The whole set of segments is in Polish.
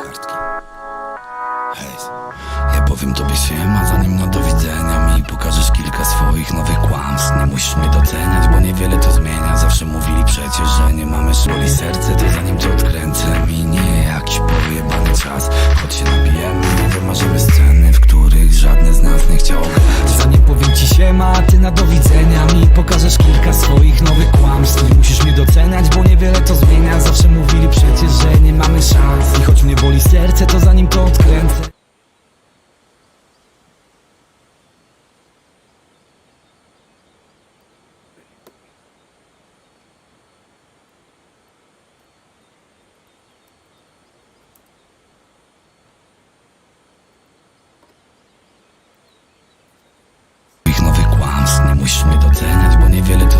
Kartki. Hej, ja powiem tobie siema, zanim na do widzenia mi pokażesz kilka swoich nowych kłamstw. Nie musisz mnie doceniać, bo niewiele to zmienia. Zawsze mówili przecież, że nie mamy szuli Zawsze mówili przecież, że nie mamy szans. I choć mnie boli serce, to zanim to odkręcę Ich nowych Nie musisz mnie doceniać, bo niewiele to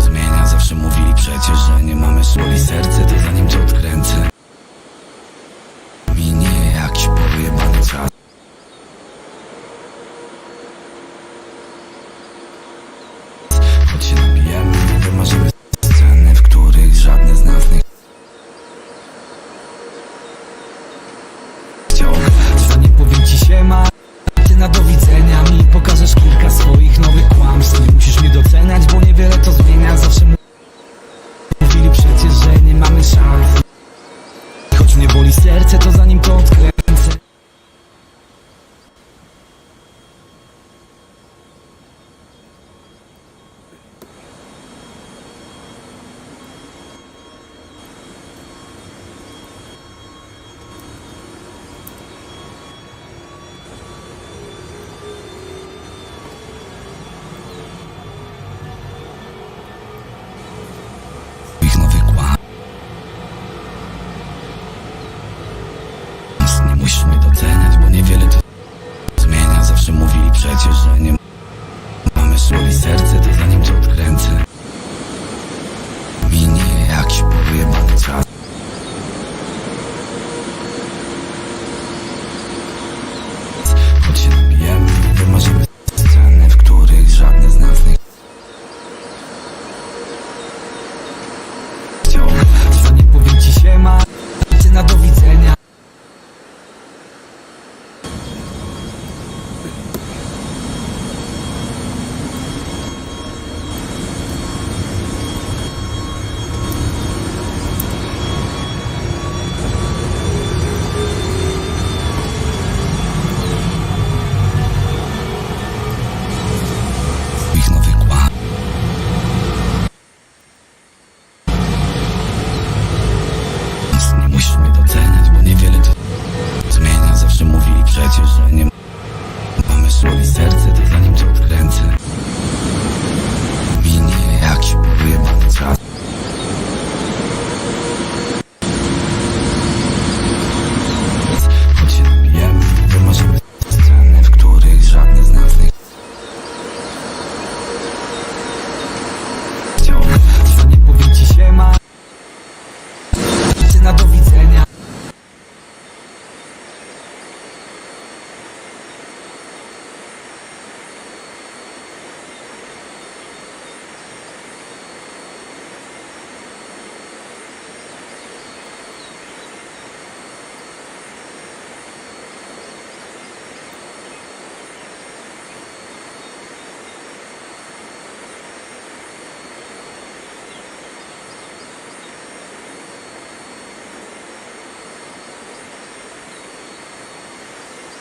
Zawsze mówili przecież, że nie mamy szuli serce To zanim cię odkręcę. Minie jakiś pojebany czas. Choć się nabijemy, nie wymarzymy sceny W których żadne z nas nie chciał Zanim powiem ci siema, a ty na do widzenia mi pokażesz kilka swoich nowych boli serce, to zanim to musisz mnie doceniać, bo niewiele to zmienia. Zawsze mówili przecież, że nie mamy szuli serce Przecież, że nie mamy słowic